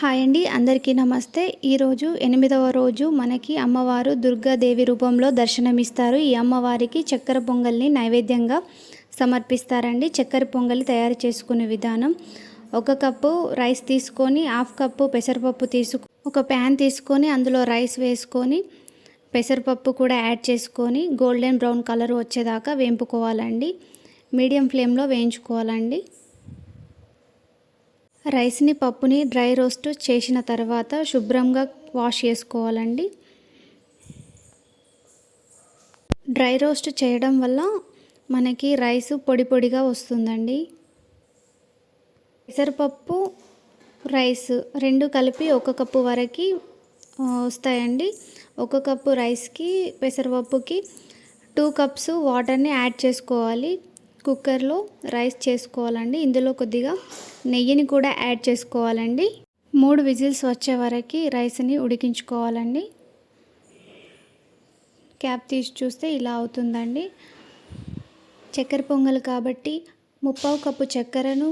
Hi అండి అందరికీ నమస్తే. ఈరోజు ఎనిమిదవ రోజు మనకి అమ్మవారు దుర్గాదేవి రూపంలో దర్శనమిస్తారు. ఈ అమ్మవారికి చక్కెర పొంగల్ని నైవేద్యంగా సమర్పిస్తారండి. చక్కెర పొంగలి తయారు చేసుకునే విధానం ఒక కప్పు రైస్ తీసుకొని హాఫ్ కప్పు పెసరపప్పు తీసుకు ఒక ప్యాన్ తీసుకొని అందులో రైస్ వేసుకొని పెసరపప్పు కూడా యాడ్ చేసుకొని గోల్డెన్ బ్రౌన్ కలర్ వచ్చేదాకా వేంపుకోవాలండి. మీడియం ఫ్లేమ్లో వేయించుకోవాలండి. రైస్ని పప్పుని డ్రై రోస్ట్ చేసిన తర్వాత శుభ్రంగా వాష్ చేసుకోవాలండి. డ్రై రోస్ట్ చేయడం వల్ల మనకి రైస్ పొడి పొడిగా వస్తుందండి. పెసరపప్పు రైస్ రెండు కలిపి ఒక కప్పు వరకు వస్తాయండి. ఒక కప్పు రైస్కి పెసరపప్పుకి టూ కప్స్ వాటర్ని యాడ్ చేసుకోవాలి. కుక్కర్లో రైస్ చేసుకోవాలండి. ఇందులో కొద్దిగా నెయ్యిని కూడా యాడ్ చేసుకోవాలండి. మూడు విజిల్స్ వచ్చే వరకు రైస్ని ఉడికించుకోవాలండి. క్యాప్ తీసి చూస్తే ఇలా అవుతుందండి. చక్కెర పొంగల్ కాబట్టి ముప్పావు కప్పు చక్కెరను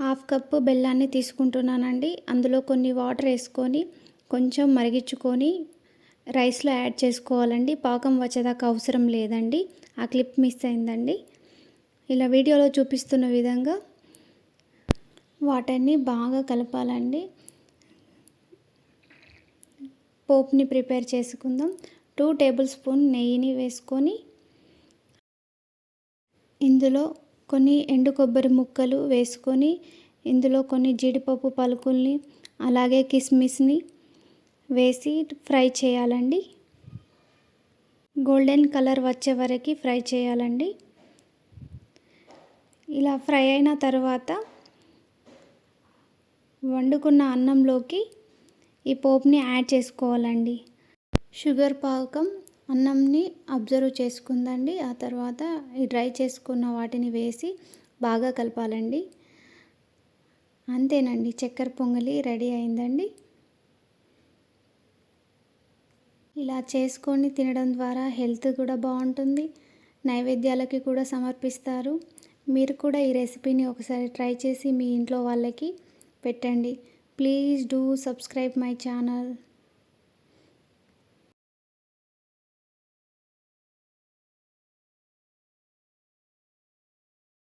హాఫ్ కప్పు బెల్లాన్ని తీసుకుంటున్నానండి. అందులో కొన్ని వాటర్ వేసుకొని కొంచెం మరిగించుకొని రైస్లో యాడ్ చేసుకోవాలండి. పాకం వచ్చేదాకా అవసరం లేదండి. ఆ క్లిప్ మిస్ అయిందండి. ఇలా వీడియోలో చూపిస్తున్న విధంగా వాటన్ని బాగా కలపాలండి. పోప్ని ప్రిపేర్ చేసుకుందాం. టూ టేబుల్ స్పూన్ నెయ్యిని వేసుకొని ఇందులో కొన్ని ఎండు కొబ్బరి ముక్కలు వేసుకొని ఇందులో కొన్ని జీడిపప్పు పలుకుల్ని అలాగే కిస్మిస్ని వేసి ఫ్రై చేయాలండి. గోల్డెన్ కలర్ వచ్చే వరకు ఫ్రై చేయాలండి. ఇలా ఫ్రై అయిన తర్వాత వండుకున్న అన్నంలోకి ఈ పోపుని యాడ్ చేసుకోవాలండి. షుగర్ పాకం అన్నంని అబ్జర్వ్ చేసుకుందండి. ఆ తర్వాత ఈ డ్రై చేసుకున్న వాటిని వేసి బాగా కలపాలండి. అంతేనండి. చక్కెర పొంగలి రెడీ అయిందండి. ఇలా చేసుకొని తినడం ద్వారా హెల్త్ కూడా బాగుంటుంది. నైవేద్యాలకి కూడా సమర్పిస్తారు. మీరు కూడా ఈ రెసిపీని ఒకసారి ట్రై చేసి మీ ఇంట్లో వాళ్ళకి పెట్టండి. Please do subscribe my channel.